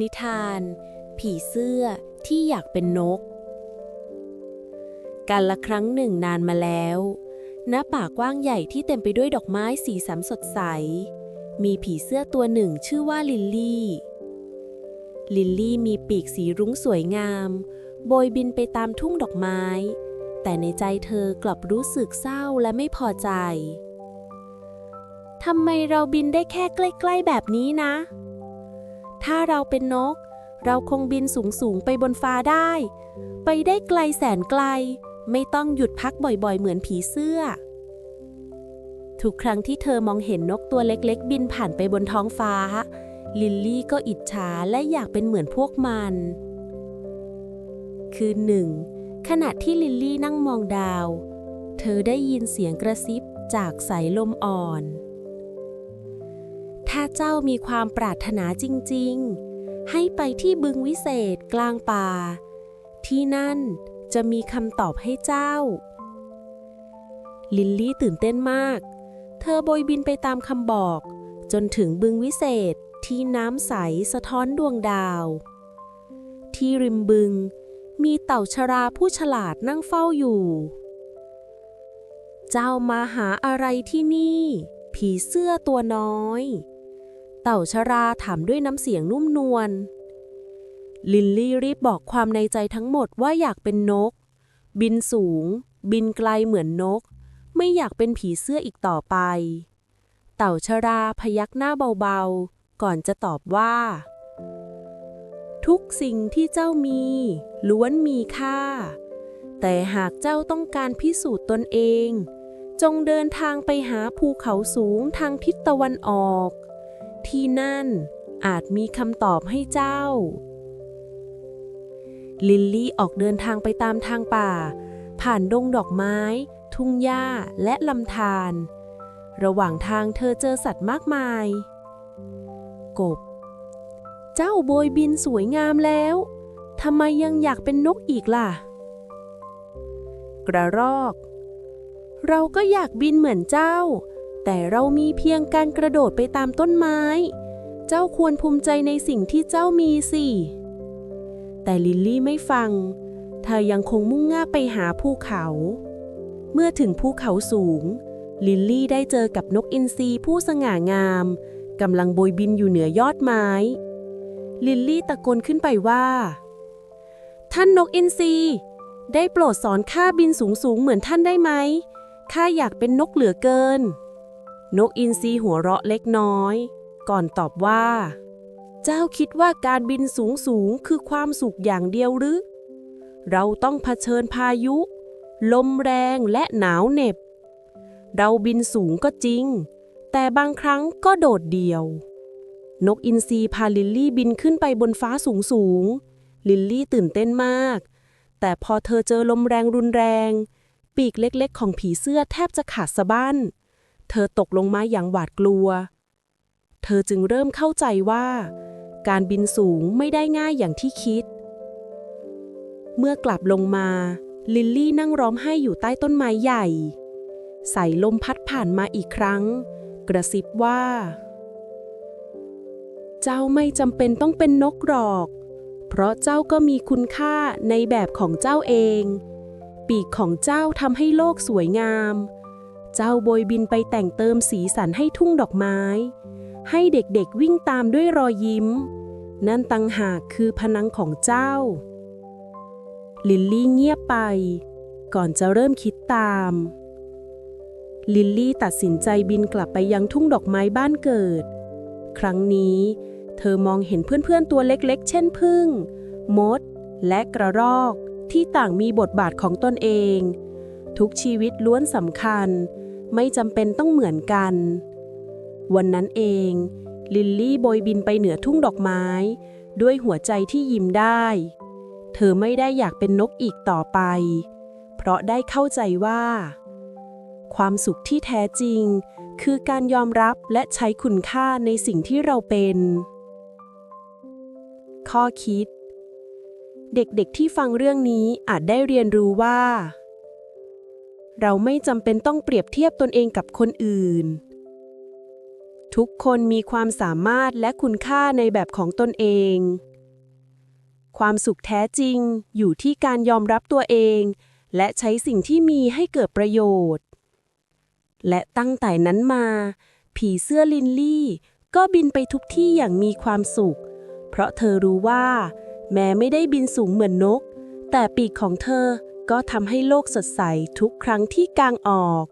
นิทาน ผีเสื้อที่อยากเป็นนกการละครั้งหนึ่งนานมาแล้ว ณ ป่ากว้างใหญ่ที่เต็มไปด้วยดอกไม้สีสันสดใส มีผีเสื้อตัวหนึ่งชื่อว่าลิลลี่ ลิลลี่มีปีกสีรุ้งสวยงาม โบยบินไปตามทุ่งดอกไม้ แต่ในใจเธอกลับรู้สึกเศร้าและไม่พอใจ ทำไมเราบินได้แค่ใกล้ ๆ แบบนี้นะ ถ้าเราเป็นนก เราคงบินสูงๆไปบนฟ้าได้ ไปได้ไกลแสนไกล ไม่ต้องหยุดพักบ่อยๆ เหมือนผีเสื้อ ทุกครั้งที่เธอมองเห็นนกตัวเล็กๆ บินผ่านไปบนท้องฟ้า ลิลลี่ก็อิจฉาและอยากเป็นเหมือนพวกมัน คืนหนึ่ง ขณะที่ลิลลี่นั่งมองดาว เธอได้ยินเสียงกระซิบจากสายลมอ่อน ถ้าเจ้ามีความปรารถนาจริง ๆ ให้ไปที่บึงวิเศษกลางป่า ที่นั่นจะมีคำตอบให้เจ้า ลิลลี่ตื่นเต้นมาก เธอโบยบินไปตามคำบอก จนถึงบึงวิเศษที่น้ำใสสะท้อนดวงดาว ที่ริมบึง มีเต่าชราผู้ฉลาดนั่งเฝ้าอยู่ เจ้ามาหาอะไรที่นี่ ผีเสื้อตัวน้อย เต่าชราถามด้วยน้ำเสียงนุ่มนวล ลิลลี่รีบบอกความในใจทั้งหมดว่าอยากเป็นนก บินสูง บินไกลเหมือนนก ไม่อยากเป็นผีเสื้ออีกต่อไป เต่าชราพยักหน้าเบาๆ ก่อนจะตอบว่า ทุกสิ่งที่เจ้ามี ล้วนมีค่า แต่หากเจ้าต้องการพิสูจน์ตนเอง จงเดินทางไปหาภูเขาสูงทางทิศตะวันออก ที่นั่นอาจมีคำตอบให้เจ้า ลิลลี่ออกเดินทางไปตามทางป่า ผ่านดงดอกไม้ ทุ่งหญ้าและลำธาร ระหว่างทางเธอเจอสัตว์มากมาย กบ เจ้าโบยบินสวยงามแล้ว ทำไมยังอยากเป็นนกอีกล่ะ กระรอก เราก็อยากบินเหมือนเจ้า แต่เรามีเพียงการกระโดดไปตามต้นไม้ เจ้าควรภูมิใจในสิ่งที่เจ้ามีสิ แต่ลิลลี่ไม่ฟัง เธอยังคงมุ่งหน้าไปหาภูเขา เมื่อถึงภูเขาสูง ลิลลี่ได้เจอกับนกอินทรีผู้สง่างามกำลังโบยบินอยู่เหนือยอดไม้ ลิลลี่ตะโกนขึ้นไปว่า ท่านนกอินทรีได้โปรดสอนข้าบินสูงๆเหมือนท่านได้ไหมข้าอยากเป็นนกเหลือเกิน นกอินทรีหัวเราะเล็กน้อย ก่อนตอบว่า เจ้าคิดว่าการบินสูงสูงคือความสุขอย่างเดียวหรือ เราต้องเผชิญพายุ ลมแรงและหนาวเหน็บ เราบินสูงก็จริง แต่บางครั้งก็โดดเดี่ยว นกอินทรีพาลิลลี่บินขึ้นไปบนฟ้าสูงสูง ลิลลี่ตื่นเต้นมาก แต่พอเธอเจอลมแรงรุนแรง ปีกเล็กๆ ของผีเสื้อแทบจะขาดสะบั้น เธอตกลงมาอย่างหวาดกลัว เธอจึงเริ่มเข้าใจว่า การบินสูงไม่ได้ง่ายอย่างที่คิด เมื่อกลับลงมา ลิลลี่นั่งร้องไห้อยู่ใต้ต้นไม้ใหญ่ สายลมพัดผ่านมาอีกครั้ง กระซิบว่า เจ้าไม่จำเป็นต้องเป็นนกหรอก เพราะเจ้าก็มีคุณค่าในแบบของเจ้าเอง ปีกของเจ้าทำให้โลกสวยงาม เจ้าโบยบินไปแต่งเติมสีสันให้ทุ่งดอกไม้ ให้เด็กๆวิ่งตามด้วยรอยยิ้ม นั่นตังหากคือพนังของเจ้า ลิลลี่เงียบไป ก่อนจะเริ่มคิดตาม ลิลลี่ตัดสินใจบินกลับไปยังทุ่งดอกไม้บ้านเกิด ครั้งนี้ เธอมองเห็นเพื่อนๆตัวเล็กๆ เช่นพึ่ง มด และกระรอกที่ต่างมีบทบาทของตนเอง ทุกชีวิตล้วนสำคัญ ไม่จำเป็นต้องเหมือนกัน วันนั้นเอง ลิลลี่โบยบินไปเหนือทุ่งดอกไม้ ด้วยหัวใจที่ยิ้มได้ เธอไม่ได้อยากเป็นนกอีกต่อไป เพราะได้เข้าใจว่า ความสุขที่แท้จริง คือการยอมรับและใช้คุณค่าในสิ่งที่เราเป็น ข้อคิด เด็กๆที่ฟังเรื่องนี้อาจได้เรียนรู้ว่า เราไม่จำเป็นต้องเปรียบเทียบตนเองกับคนอื่น ทุกคนมีความสามารถและคุณค่าในแบบของตนเอง ความสุขแท้จริงอยู่ที่การยอมรับตัวเอง และใช้สิ่งที่มีให้เกิดประโยชน์ และตั้งแต่นั้นมา ผีเสื้อลินลี่ ก็บินไปทุกที่อย่างมีความสุข เพราะเธอรู้ว่า แม้ไม่ได้บินสูงเหมือนนก แต่ปีกของเธอ ก็ทำให้โลกสดใสทุกครั้งที่กางออก